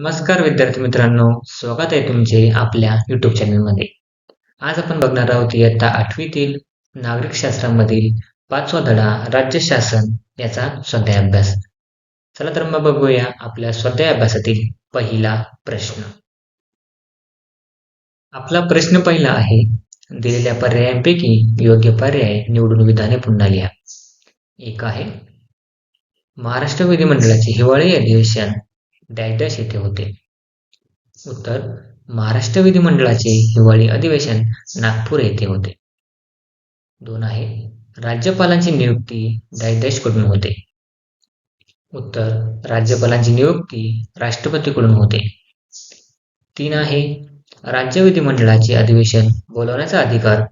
नमस्कार विद्यार्थी मित्रांनो स्वागत आहे तुमचे आपल्या युट्यूब चॅनलमध्ये आज आपण बघणार आहोत इयत्ता आठवीतील नागरिक शास्त्रामधील पाचवा धडा राज्य शासन याचा स्वाध्याय अभ्यास चला तर मग बघूया आपल्या स्वाध्याय अभ्यासातील पहिला प्रश्न. आपला प्रश्न पहिला आहे दिलेल्या पर्यायांपैकी योग्य पर्याय निवडून विधाने पुन्हा लिहा. एक आहे महाराष्ट्र विधिमंडळाचे हिवाळी अधिवेशन डॅश येथे होते. उत्तर महाराष्ट्र विधिमंडळाचे हिवाळी अधिवेशन नागपूर येथे होते. दोन आहे राज्यपालांची नियुक्ती डॅश डॅशकडून होते. उत्तर राज्यपालांची नियुक्ती राष्ट्रपतीकडून होते. तीन आहे राज्य विधिमंडळाचे अधिवेशन बोलवण्याचा अधिकार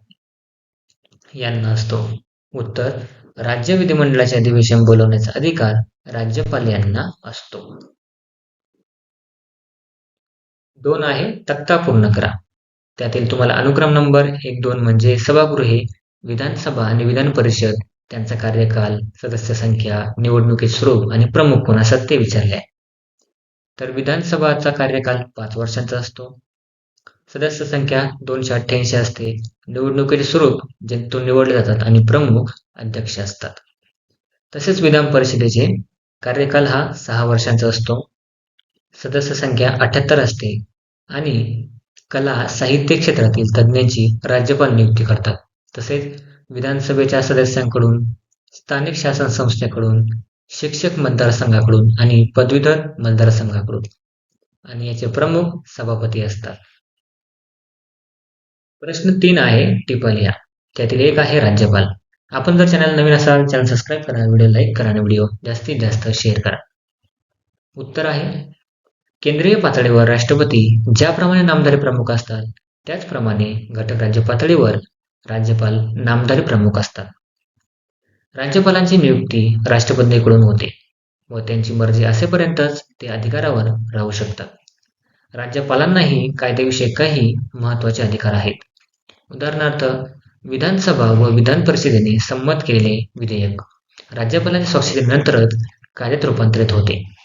यांना असतो. उत्तर राज्य विधिमंडळाचे अधिवेशन बोलवण्याचा अधिकार राज्यपाल यांना असतो. दोन आहे तक्ता पूर्ण करा. त्यातील तुम्हाला अनुक्रम नंबर एक दोन म्हणजे सभागृहे विधानसभा आणि विधान परिषद त्यांचा कार्यकाल सदस्य संख्या निवडणुकीत स्वरूप आणि प्रमुख कोण असतात ते विचारले. आहे तर विधानसभाचा कार्यकाल पाच वर्षांचा असतो. सदस्य संख्या दोनशे अठ्ठ्याऐंशी असते. निवडणुकीचे स्वरूप ज्यातून निवडले जातात आणि प्रमुख अध्यक्ष असतात. तसेच विधान परिषदेचे कार्यकाल हा सहा वर्षांचा असतो. सदस्य संख्या अठ्याहत्तर असते. आणि कला साहित्य क्षेत्रातील तज्ज्ञांची राज्यपाल नियुक्ती करतात. तसेच विधानसभेच्या सदस्यांकडून स्थानिक शासन संस्थेकडून शिक्षक मतदारसंघाकडून आणि पदवीधर मतदारसंघाकडून. आणि याचे प्रमुख सभापती असतात. प्रश्न तीन आहे टिपल या त्यातील एक आहे राज्यपाल. आपण जर चॅनल नवीन असाल चॅनल सबस्क्राईब करा व्हिडिओ लाईक करा आणि व्हिडिओ जास्तीत जास्त शेअर करा. उत्तर आहे केंद्रीय पातळीवर राष्ट्रपती ज्याप्रमाणे नामधारी प्रमुख असतात त्याचप्रमाणे घटक राज्य पातळीवर राज्यपाल नामधारी प्रमुख असतात. राज्यपालांची नियुक्ती राष्ट्रपतीकडून होते व त्यांची मर्जी असेपर्यंतच ते अधिकारावर राहू शकतात. राज्यपालांनाही कायदेविषयक काही महत्त्वाचे अधिकार आहेत. उदाहरणार्थ विधानसभा व विधान परिषदेने संमत केलेले विधेयक राज्यपालांच्या स्वाक्षरीनंतरच कायद्यात रूपांतरित होते.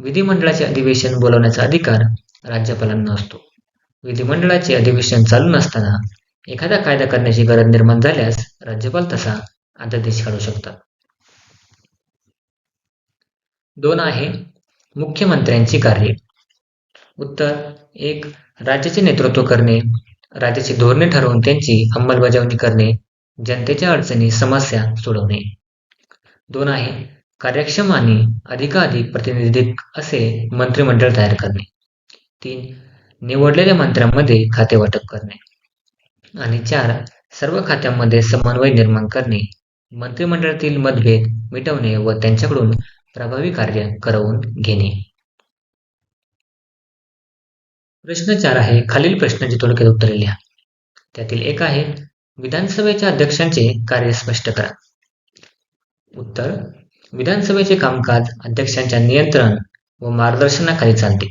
विधिमंडळाचे अधिवेशन बोलवण्याचा अधिकार राज्यपालांना असतो. विधिमंडळाचे अधिवेशन चालू नसताना एखादा कायदा करण्याची गरज निर्माण झाल्यास राज्यपाल तसा अध्यादेश काढू शकतात. दोन आहे मुख्यमंत्र्यांची कार्ये. उत्तर एक राज्याचे नेतृत्व करणे राज्याची धोरणे ठरवून त्यांची अंमलबजावणी करणे जनतेच्या अडचणी समस्या सोडवणे. दोन आहे कार्यक्षम आणि अधिकाधिक प्रतिनिधित्व असे मंत्रिमंडळ तयार करणे. तीन निवडलेल्या मंत्र्यांमध्ये खाते वाटप करणे. आणि चार सर्व खात्यांमध्ये समन्वय निर्माण करणे. मंत्रिमंडळातील मतभेद मिटवणे व त्यांच्याकडून प्रभावी कार्य करवून घेणे. प्रश्न चार आहे खालील प्रश्नांची थोडक्यात उत्तरे लिहा. त्यातील एक आहे विधानसभेच्या अध्यक्षांचे कार्य स्पष्ट करा. उत्तर विधानसभेचे कामकाज अध्यक्षांच्या नियंत्रण व मार्गदर्शनाखाली चालते.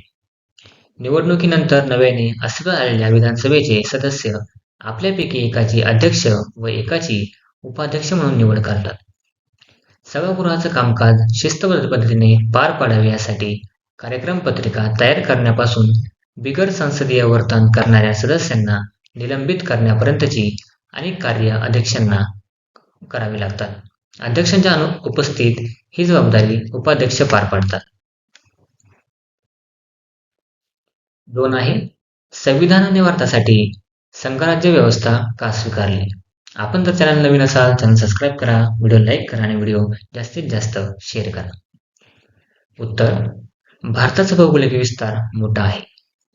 निवडणुकीनंतर नव्याने अस्तित्वात आलेल्या विधानसभेचे सदस्य आपल्यापैकी एकाची अध्यक्ष व एकाची उपाध्यक्ष म्हणून निवड करतात. सभागृहाचं कामकाज शिस्तबद्ध पद्धतीने पार पाडावे यासाठी कार्यक्रम पत्रिका तयार करण्यापासून बिगर संसदीय वर्तन करणाऱ्या सदस्यांना निलंबित करण्यापर्यंतची अनेक कार्य अध्यक्षांना करावी लागतात. अध्यक्षांच्या उपस्थित ही जबाबदारी उपाध्यक्ष पार पाडतात. दोन आहे संविधानाने भारतासाठी संघराज्य व्यवस्था का स्वीकारली? आपण जर चॅनल नवीन असाल चॅनल सबस्क्राईब करा व्हिडिओ लाईक करा आणि व्हिडिओ जास्तीत जास्त शेअर करा. उत्तर भारताचा भौगोलिक विस्तार मोठा आहे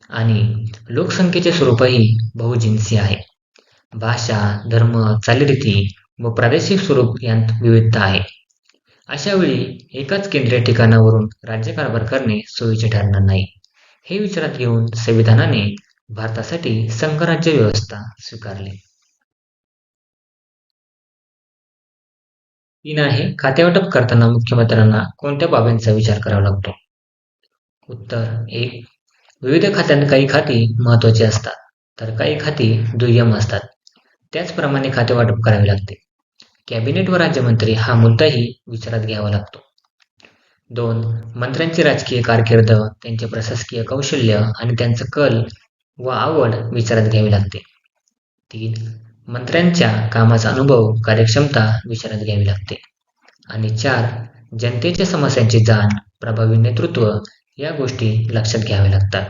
आणि लोकसंख्येचे स्वरूपही बहुजिन्सी आहे. भाषा धर्म चालीरीती व प्रादेशिक स्वरूप यांत विविधता आहे. अशा वेळी एकाच केंद्रीय ठिकाणावरून राज्यकारभार करणे सोयीचे ठरणार नाही. हे विचारात घेऊन संविधानाने भारतासाठी संघराज्य व्यवस्था स्वीकारली. तीन आहे खातेवाटप करताना मुख्यमंत्र्यांना कोणत्या बाबींचा विचार करावा लागतो? उत्तर एक विविध खात्यांत काही खाती महत्वाची असतात तर काही खाती दुय्यम असतात. त्याचप्रमाणे खाते वाटप करावे लागते. कॅबिनेट व राज्यमंत्री हा मुद्दाही विचारात घ्यावा लागतो. दोन मंत्र्यांची राजकीय कारकीर्द त्यांचे प्रशासकीय कौशल्य आणि त्यांचं कल व आवड विचारात घ्यावी लागते. तीन मंत्र्यांच्या कामाचा अनुभव कार्यक्षमता विचारात घ्यावी लागते. आणि चार जनतेच्या समस्यांची जाण प्रभावी नेतृत्व या गोष्टी लक्षात घ्याव्या लागतात.